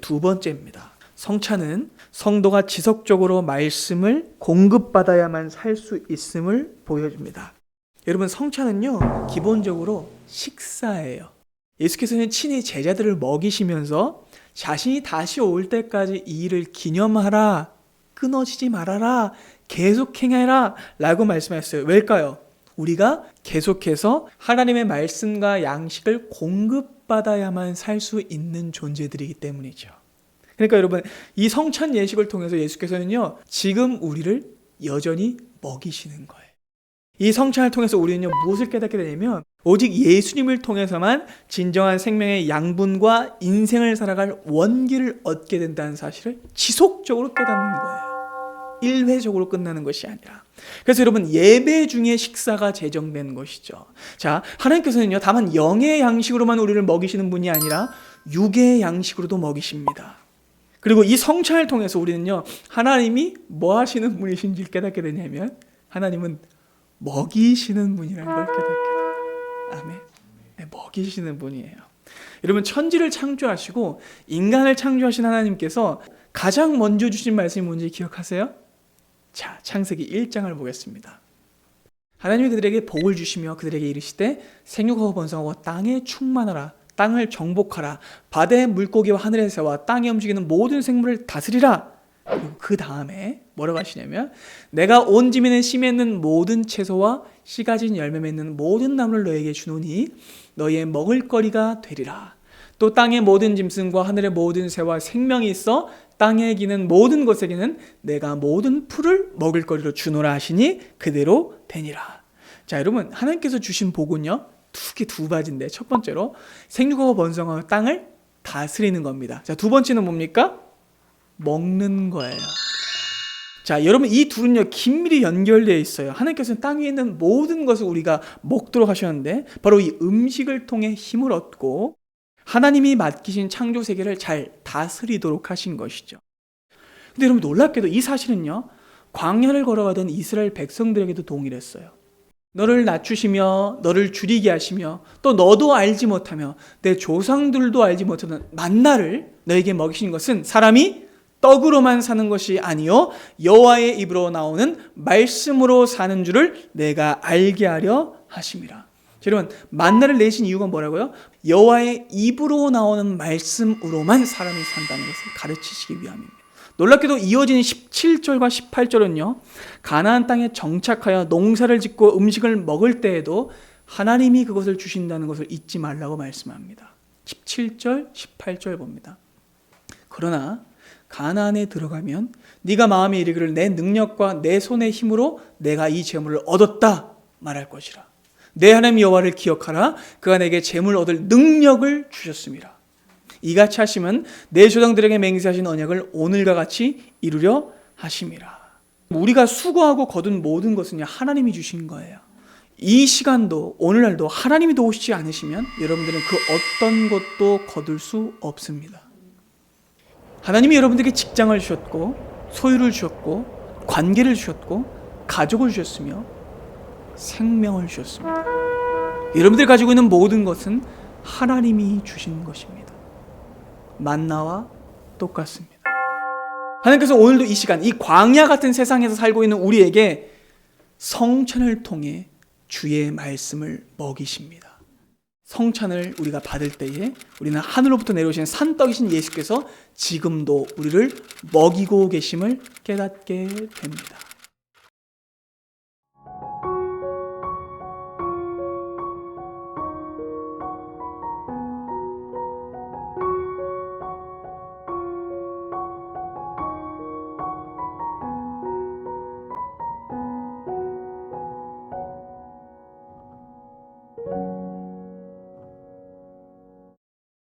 두 번째입니다. 성찬은 성도가 지속적으로 말씀을 공급받아야만 살 수 있음을 보여줍니다. 여러분 성찬은요 기본적으로 식사예요. 예수께서는 친히 제자들을 먹이시면서 자신이 다시 올 때까지 이 일을 기념하라, 끊어지지 말아라, 계속 행해라 라고 말씀하셨어요. 왜일까요? 우리가 계속해서 하나님의 말씀과 양식을 공급받아야만 살 수 있는 존재들이기 때문이죠. 그러니까 여러분, 이 성찬 예식을 통해서 예수께서는요, 지금 우리를 여전히 먹이시는 거예요. 이 성찬을 통해서 우리는요, 무엇을 깨닫게 되냐면, 오직 예수님을 통해서만 진정한 생명의 양분과 인생을 살아갈 원기를 얻게 된다는 사실을 지속적으로 깨닫는 거예요. 일회적으로 끝나는 것이 아니라. 그래서 여러분 예배 중에 식사가 제정된 것이죠. 자, 하나님께서는요, 다만 영의 양식으로만 우리를 먹이시는 분이 아니라 육의 양식으로도 먹이십니다. 그리고 이 성찬을 통해서 우리는요, 하나님이 뭐 하시는 분이신지 깨닫게 되냐면, 하나님은 먹이시는 분이라는 걸 깨닫게 돼요. 아멘. 네, 먹이시는 분이에요. 여러분, 천지를 창조하시고 인간을 창조하신 하나님께서 가장 먼저 주신 말씀이 뭔지 기억하세요? 자, 창세기 1장을 보겠습니다. 하나님이 그들에게 복을 주시며 그들에게 이르시되 생육하고 번성하고 땅에 충만하라 땅을 정복하라 바다의 물고기와 하늘의 새와 땅에 움직이는 모든 생물을 다스리라 그 다음에 뭐라고 하시냐면 내가 온 지면에 씨 맺는 모든 채소와 씨 가진 열매 맺는 모든 나무를 너에게 주노니 너희의 먹을 거리가 되리라 또 땅의 모든 짐승과 하늘의 모든 새와 생명이 있어 땅에 기는 모든 것에게는 내가 모든 풀을 먹을 거리로 주노라 하시니 그대로 되니라. 자, 여러분 하나님께서 주신 복은요 두개두 가지인데 첫 번째로 생육하고 번성하고 땅을 다스리는 겁니다. 자, 두 번째는 뭡니까? 먹는 거예요. 자, 여러분 이 둘은요 긴밀히 연결되어 있어요. 하나님께서는 땅 위에 있는 모든 것을 우리가 먹도록 하셨는데 바로 이 음식을 통해 힘을 얻고 하나님이 맡기신 창조 세계를 잘 다스리도록 하신 것이죠. 근데 여러분 놀랍게도 이 사실은요. 광야를 걸어가던 이스라엘 백성들에게도 동일했어요. 너를 낮추시며 너를 줄이게 하시며 또 너도 알지 못하며 내 조상들도 알지 못하는 만나를 너에게 먹이신 것은 사람이 떡으로만 사는 것이 아니요 여호와의 입으로 나오는 말씀으로 사는 줄을 내가 알게 하려 하심이라. 여러분 만나를 내신 이유가 뭐라고요? 여호와의 입으로 나오는 말씀으로만 사람이 산다는 것을 가르치시기 위함입니다. 놀랍게도 이어지는 17절과 18절은요. 가나안 땅에 정착하여 농사를 짓고 음식을 먹을 때에도 하나님이 그것을 주신다는 것을 잊지 말라고 말씀합니다. 17절, 18절 봅니다. 그러나 가나안에 들어가면 네가 마음에 이르기를 내 능력과 내 손의 힘으로 내가 이 재물을 얻었다 말할 것이라. 내 하나님 여호와를 기억하라. 그가 내게 재물 얻을 능력을 주셨습니다. 이같이 하시면 내 조상들에게 맹세하신 언약을 오늘과 같이 이루려 하심이라. 우리가 수고하고 거둔 모든 것은요 하나님이 주신 거예요. 이 시간도 오늘날도 하나님이 도우시지 않으시면 여러분들은 그 어떤 것도 거둘 수 없습니다. 하나님이 여러분들에게 직장을 주셨고 소유를 주셨고 관계를 주셨고 가족을 주셨으며 생명을 주셨습니다. 여러분들이 가지고 있는 모든 것은 하나님이 주신 것입니다. 만나와 똑같습니다. 하나님께서 오늘도 이 시간, 이 광야 같은 세상에서 살고 있는 우리에게 성찬을 통해 주의 말씀을 먹이십니다. 성찬을 우리가 받을 때에 우리는 하늘로부터 내려오신 산떡이신 예수께서 지금도 우리를 먹이고 계심을 깨닫게 됩니다.